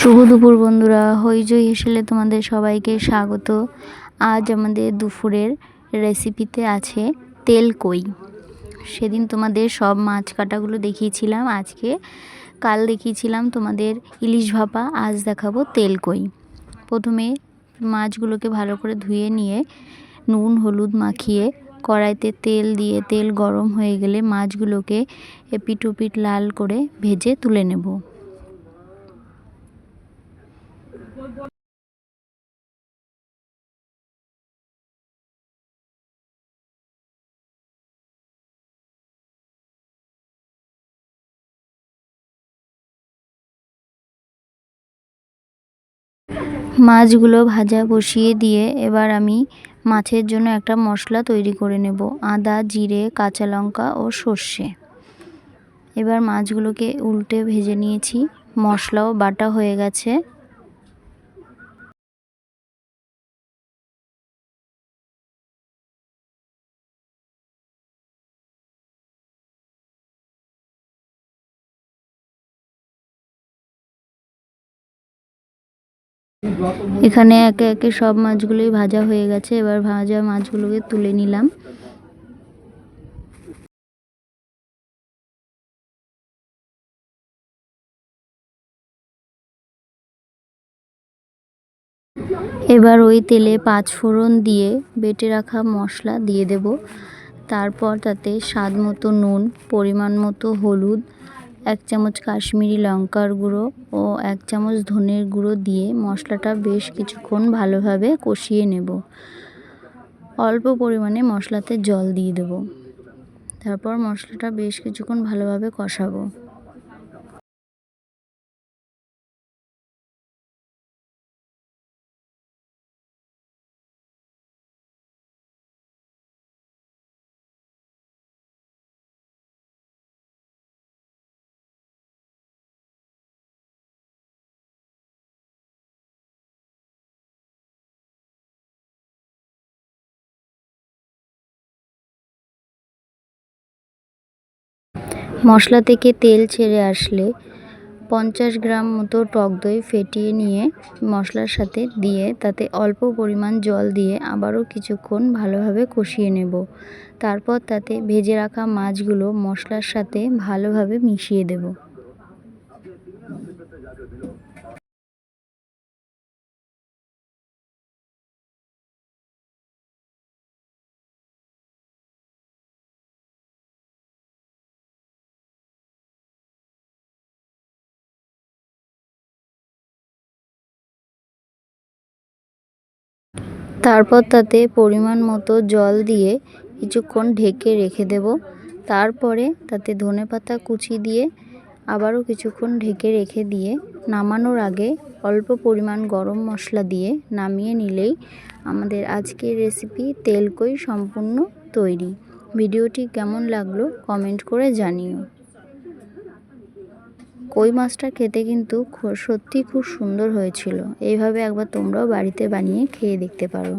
শুভ দুপুর বন্ধুরা। হইচই হেসেলে তোমাদের সবাইকে স্বাগত। আজ আমাদের দুপুরের রেসিপিতে আছে তেল কই। সেদিন তোমাদের সব মাছ কাটাগুলো দেখিয়েছিলাম, আজকে কাল দেখিয়েছিলাম তোমাদের ইলিশ ভাপা, আজ দেখাবো তেল কই। প্রথমে মাছগুলোকে ভালো করে ধুয়ে নিয়ে নুন, হলুদ মাখিয়ে কড়াইতে তেল দিয়ে, তেল গরম হয়ে গেলে মাছগুলোকে এপিট ওপিট লাল করে ভেজে তুলে নেব। মাছগুলো ভাজা বসিয়ে দিয়ে এবার আমি মাছের জন্য একটা মশলা তৈরি করে নেব, আদা, জিরে, কাঁচা লঙ্কা ও সর্ষে। এবার মাছগুলোকে উল্টে ভেজে নিয়েছি, মশলাও বাটা হয়ে গেছে। এখানে একে একে সব মাছগুলোই ভাজা হয়ে গেছে। এবার ভাজা মাছগুলোকে তুলে নিলাম। এবার ওই তেলে পাঁচ ফোড়ন দিয়ে বেটে রাখা মশলা দিয়ে দেব। তারপর তাতে স্বাদ মতো নুন, পরিমাণ মতো হলুদ এক চামচ কাশ্মীরি লঙ্কার গুঁড়ো ও এক চামচ ধনের গুঁড়ো দিয়ে মশলাটা বেশ কিছুক্ষণ ভালোভাবে কষিয়ে নেব। অল্প পরিমাণে মশলাতে জল দিয়ে দেব। তারপর মশলাটা বেশ কিছুক্ষণ ভালোভাবে কষাবো। মশলা থেকে তেল ছেড়ে আসলে পঞ্চাশ গ্রাম মতো টক দই ফেটিয়ে নিয়ে মশলার সাথে দিয়ে তাতে অল্প পরিমাণ জল দিয়ে আবারও কিছুক্ষণ ভালোভাবে কষিয়ে নেব। তারপর তাতে ভেজে রাখা মাছগুলো মশলার সাথে ভালোভাবে মিশিয়ে দেব। তারপর তাতে পরিমাণ মতো জল দিয়ে কিছুক্ষণ ঢেকে রেখে দেব। তারপরে তাতে ধনে পাতা কুচি দিয়ে আবারও কিছুক্ষণ ঢেকে রেখে দিয়ে নামানোর আগে অল্প পরিমাণ গরম মশলা দিয়ে নামিয়ে নিলেই আমাদের আজকের রেসিপি তেলকই সম্পূর্ণ তৈরি। ভিডিওটি কেমন লাগল কমেন্ট করে জানিও। কই মাছটা খেতে কিন্তু সত্যি খুব সুন্দর হয়েছিল। এইভাবে একবার তোমরাও বাড়িতে বানিয়ে খেয়ে দেখতে পারো।